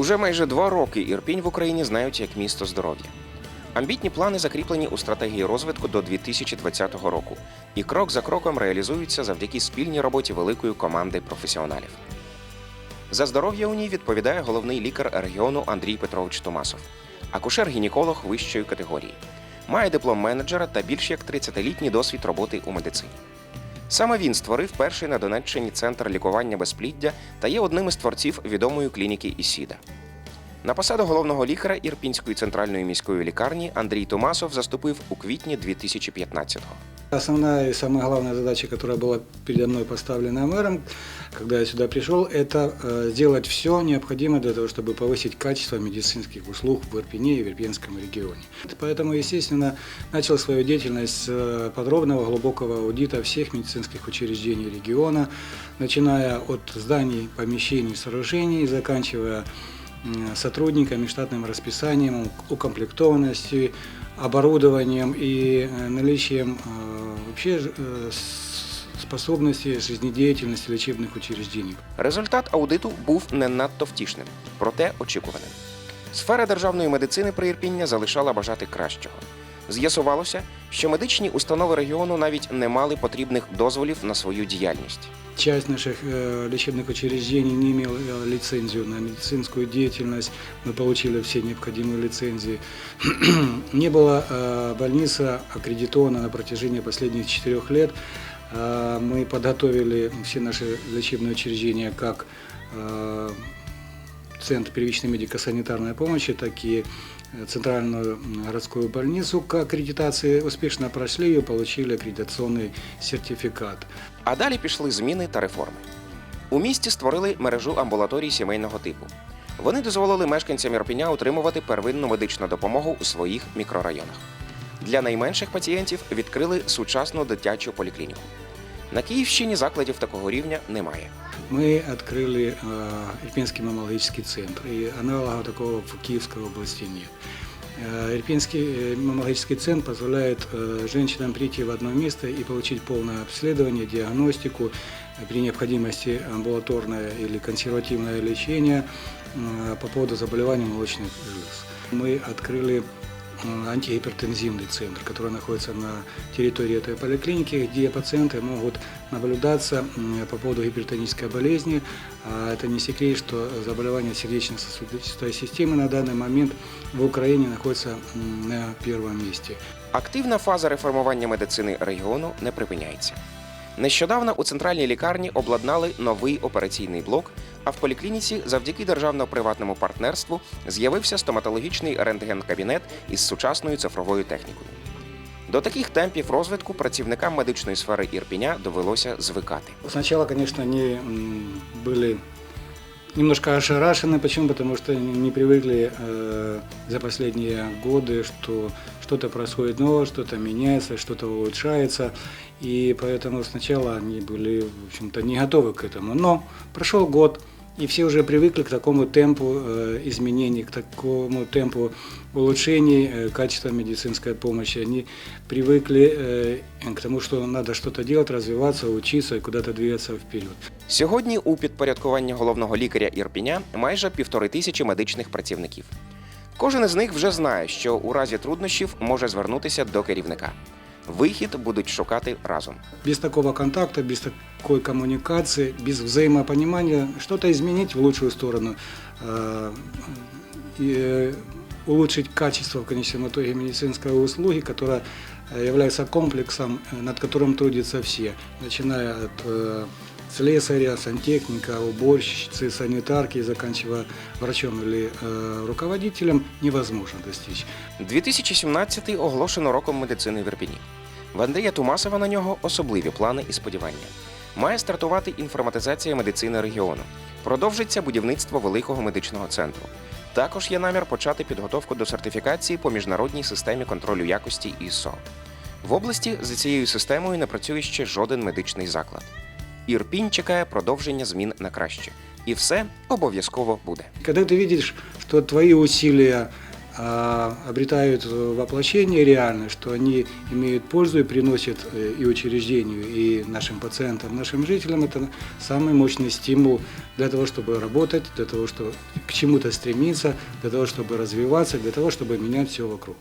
Уже майже два роки Ірпінь в Україні знають як місто здоров'я. Амбітні плани закріплені у стратегії розвитку до 2020 року, і крок за кроком реалізуються завдяки спільній роботі великої команди професіоналів. За здоров'я у ній відповідає головний лікар регіону Андрій Петрович Томасов, акушер-гінеколог вищої категорії. Має диплом менеджера та більш як 30-літній досвід роботи у медицині. Саме він створив перший на Донеччині центр лікування безпліддя та є одним із творців відомої клініки Ісіда. На посаду головного лікаря Ірпінської центральної міської лікарні Андрій Томасов заступив у квітні 2015-го. Основная и самая главная задача, которая была передо мной поставлена мэром, когда я сюда пришел, это э, сделать все необходимое для того, чтобы повысить качество медицинских услуг в Ирпене и в Ирпенском регионе. Поэтому, естественно, начал свою деятельность с э, подробного, глубокого аудита всех медицинских учреждений региона, начиная от зданий, помещений, сооружений, заканчивая сотрудниками, штатным расписанием, укомплектованностью, оборудованием и э, наличием э, вообще э, с- способности жизнедеятельности лечебных учреждений. Результат аудиту був не надто втішним, проте очікуваним. Сфера державної медицини при Ірпіння залишала бажати кращого. З'ясувалося, що медичні установи регіону навіть не мали потрібних дозволів на свою діяльність. Часть наших э, лечебных учреждений не имела э, лицензию на медицинскую деятельность. Мы получили все необходимые лицензии. не была э, больница аккредитована на протяжении последних четырех лет. Э, мы подготовили все наши лечебные учреждения как э, Центр первичной медико-санитарной помощи, так и э, Центральную городскую больницу к аккредитации. Успешно прошли ее, получили аккредитационный сертификат. А далі пішли зміни та реформи. У місті створили мережу амбулаторій сімейного типу. Вони дозволили мешканцям Ірпеня отримувати первинну медичну допомогу у своїх мікрорайонах. Для найменших пацієнтів відкрили сучасну дитячу поліклініку. На Київщині закладів такого рівня немає. Мы открыли э, Ирпенский маммологический центр, и аналога такого в Киевской области нет. Э, Ирпенский э, маммологический центр позволяет э, женщинам прийти в одно место и получить полное обследование, диагностику, э, при необходимости амбулаторное или консервативное лечение э, по поводу заболеваний молочных желез. Мы открыли э, антигипертензивный центр, который находится на территории этой поликлиники, где пациенты могут наблюдаться м, по поводу гипертонической болезни. А Это не секрет, что заболевание сердечно-сосудистой системы на данный момент в Украине находится м, на первом месте. Активна фаза реформування медицини регіону не припиняється. Нещодавно у центральній лікарні обладнали новий операційний блок, а в поліклініці завдяки державно-приватному партнерству з'явився стоматологічний рентген-кабінет із сучасною цифровою технікою. До таких темпів розвитку працівникам медичної сфери Ірпіня довелося звикати. Спочатку, звісно, они м, были немножко ошарашены. Почему? Потому что они не привыкли э, за последние годы, что что-то происходит новое, что-то меняется, что-то улучшается. И поэтому сначала они были, в общем-то, не готовы к этому. Но прошел год, и все уже привыкли к такому темпу э, изменений, к такому темпу улучшений э, качества медицинской помощи. Они привыкли э, к тому, что надо что-то делать, развиваться, учиться и куда-то двигаться вперед. Сьогодні у підпорядкуванні головного лікаря Ірпіня майже півтори тисячі медичних працівників. Кожен із них вже знає, що у разі труднощів може звернутися до керівника. Вихід будуть шукати разом. Без такого контакта, без такой коммуникации, без взаимопонимания что-то изменить в лучшую сторону, э, и э, улучшить качество в конечном итоге медицинской услуги, которая э, является комплексом, э, над которым трудятся все, начиная от э, слесаря, сантехника, уборщицы, санитарки, и заканчивая врачом или э, руководителем, невозможно достичь. 2017 оголошено роком медицини в Ірпіні. В Андрія Тумасова на нього особливі плани і сподівання. Має стартувати інформатизація медицини регіону. Продовжиться будівництво великого медичного центру. Також є намір почати підготовку до сертифікації по міжнародній системі контролю якості ІСО. В області за цією системою не працює ще жоден медичний заклад. Ірпінь чекає продовження змін на краще. І все обов'язково буде. Когда ты видишь, что твои усилия а, обретают э, воплощение реальное, что они имеют пользу и приносят э, и учреждению, и нашим пациентам, нашим жителям, это самый мощный стимул для того, чтобы работать, для того, чтобы к чему-то стремиться, для того, чтобы развиваться, для того, чтобы менять все вокруг.